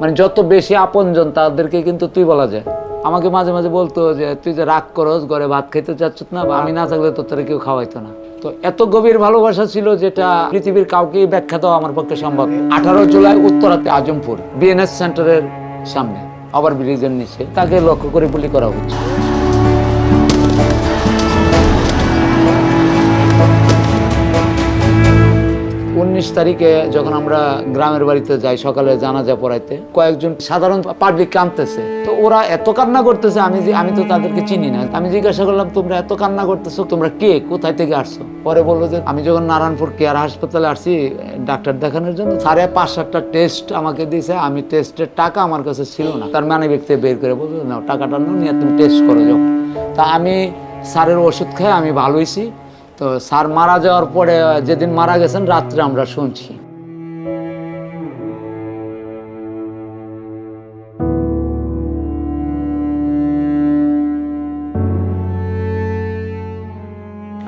মানে যত বেশি আপনজন, তাদেরকে কিন্তু তুই বলা যায়। আমাকে মাঝে মাঝে বলতো যে, তুই যে রাগ করস, ঘরে ভাত খেতে চাচ্ছ না বা আমি না থাকলে তো তোরা কেউ খাওয়াইতো না। তো এত গভীর ভালোবাসা ছিল যেটা পৃথিবীর কাউকে ব্যাখ্যা দেওয়া আমার পক্ষে সম্ভব আঠারো জুলাই, উত্তরাতে আজমপুর বিএনএস সেন্টারের সামনে ওভার ব্রিজের নিচে। তাকে লক্ষ্য করে গুলি করা হচ্ছে। উনিশ তারিখে যখন আমরা গ্রামের বাড়িতে যাই সকালে জানাজা পড়াইতে, কয়েকজন সাধারণ পাবলিক কাঁদতেছে। তো ওরা এত কান্না করতেছে, আমি যে আমি তো তাদেরকে চিনি না। আমি জিজ্ঞাসা করলাম, তোমরা এত কান্না করতেছো, তোমরা কে? কোথায় থেকে আসছো? পরে বলল যে, আমি যখন নারায়ণপুর কেয়ার হাসপাতালে আসছি, ডাক্তার দেখানোর জন্য, সাড়ে পাঁচ সাতটা টেস্ট আমাকে দিয়েছে। আমি টেস্টের টাকা আমার কাছে ছিল না। তার মানে ব্যক্তি বের করে বলল না টাকাটা নিয়ে তুমি টেস্ট করো যাও তা আমি স্যারের ওষুধ খেয়ে আমি ভালো হয়েছি তো স্যার মারা যাওয়ার পরে যেদিন মারা গেছেন, রাত্রে আমরা শুনছি।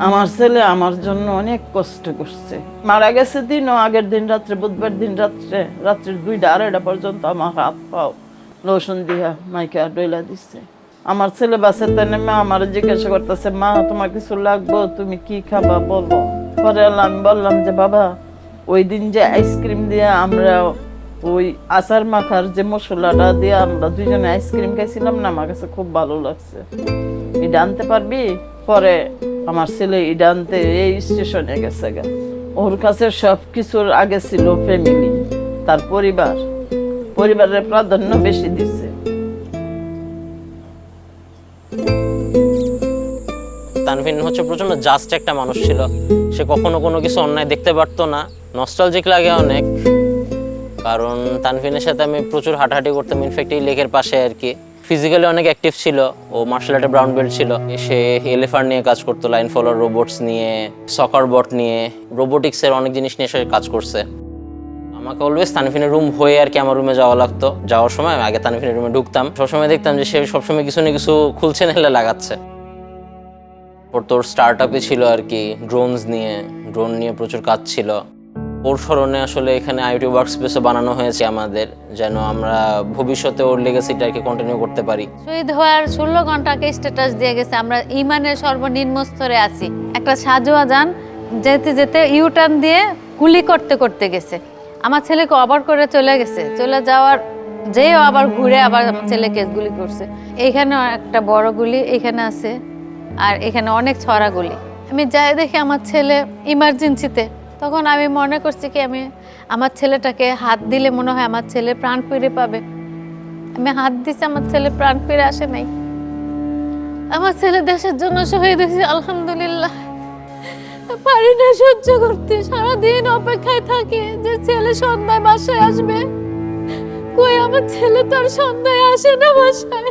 আমার ছেলে আমার জন্য অনেক কষ্ট করছে। মারা গেছে দিনও আগের দিন রাত্রে, বুধবার দিন রাত্রে, রাত্রের দুইটা আড়াইটা পর্যন্ত আমার হাত পাও রসুন দিয়া মাইকা ডইলা দিচ্ছে আমার ছেলে বাসাতে নেমে আমার জিজ্ঞাসা করতেছে, মা, তোমার কিছু লাগবো? তুমি কি খাবা বলো? পরে আমি বললাম যে, বাবা, ওই দিন যে আইসক্রিম দিয়ে আমরা ওই আচার মাখার যে মশলাটা দিয়ে আমরা দুইজনে আইসক্রিম খাইছিলাম না, আমার কাছে খুব ভালো লাগছে। এটা আনতে পারবি? পরে আমার ছেলে এটা আনতে এই স্টেশনে গেছে গা। ওর কাছে সব কিছুর আগে ছিল ফ্যামিলি তার পরিবার। পরিবারের প্রাধান্য বেশি দিচ্ছে তানভিন হচ্ছে প্রচণ্ড জাস্ট একটা মানুষ ছিল। সে কখনো কোনো কিছু অন্যায় দেখতে পারতো না। নস্টালজিক লাগে অনেক। কারণ তানভিনের সাথে আমি প্রচুর হাঁটাহাঁটি করতাম। ইনফ্যাক্ট এই লেকের পাশে আর কি। ফিজিক্যালি অনেক অ্যাক্টিভ ছিল। ও মার্শাল আর্টে ব্রাউন বেল্ট ছিল। সে এলিফান্ট নিয়ে কাজ করতো লাইন ফলোয়ার রোবটস নিয়ে সকার বট নিয়ে রোবোটিক্সের অনেক জিনিস নিয়ে সে কাজ করছে। আমাকে অলওয়েজ তানফিনের রুম হয়ে আর কি আমার রুমে যাওয়া লাগতো। যাওয়ার সময় আগে তানফিনের রুমে ঢুকতাম। সবসময় দেখতাম যে সে সবসময় কিছু না কিছু খুলছে নাহলে লাগাচ্ছে। ওর তোর স্টার্ট আপে ছিল আর কি ড্রোনস নিয়ে ড্রোন নিয়ে প্রচুর কাজ ছিল। ওর স্মরণে আসলে এখানে আইটি ওয়ার্ক স্পেসও বানানো হয়েছে আমাদের, যেন আমরা ভবিষ্যতে ওর লেগেসিটা আর কি কন্টিনিউ করতে পারি। শহীদ হওয়ার ষোলো ঘন্টাকে স্ট্যাটাস দিয়ে গেছে, আমরা ইমানের সর্বনিম্ন স্তরে আছি। একটা সাজোয়া যান, যেতে যেতে ইউটার্ন দিয়ে গুলি করতে করতে গেছে। আমার ছেলেকে অবার করে চলে গেছে, চলে যাওয়ার যেও আবার ঘুরে আবার আমার ছেলেকে গুলি করছে। এইখানে একটা বড় গুলি এখানে আছে। আর এখানে অনেক ছড়া গুলি আমি যাই দেখি আমার ছেলে ইমার্জেন্সিতে তখন আমি মনে করছি কি আমি আমার ছেলেটাকে হাত দিলে মনে হয় আমার ছেলে প্রাণ ফিরে পাবে। আমি হাত দিছি, আমার ছেলে প্রাণ ফিরে আসে নাই। আমার ছেলে দেশের জন্য শহীদ হয়েছে, আলহামদুলিল্লাহ। পারি না সহ্য করতে, সারাদিন অপেক্ষায় থাকি যে ছেলে সন্ধ্যায় বাসায় আসবে। কই আমার ছেলে তো আর সন্ধ্যায় আসে না বাসায়?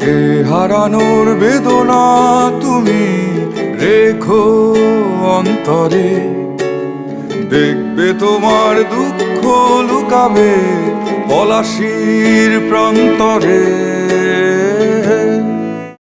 এ হারানোর বেদনা তুমি রেখো অন্তরে। দেখবে তোমার দুঃখ লুকাবে পলাশির প্রান্তরে।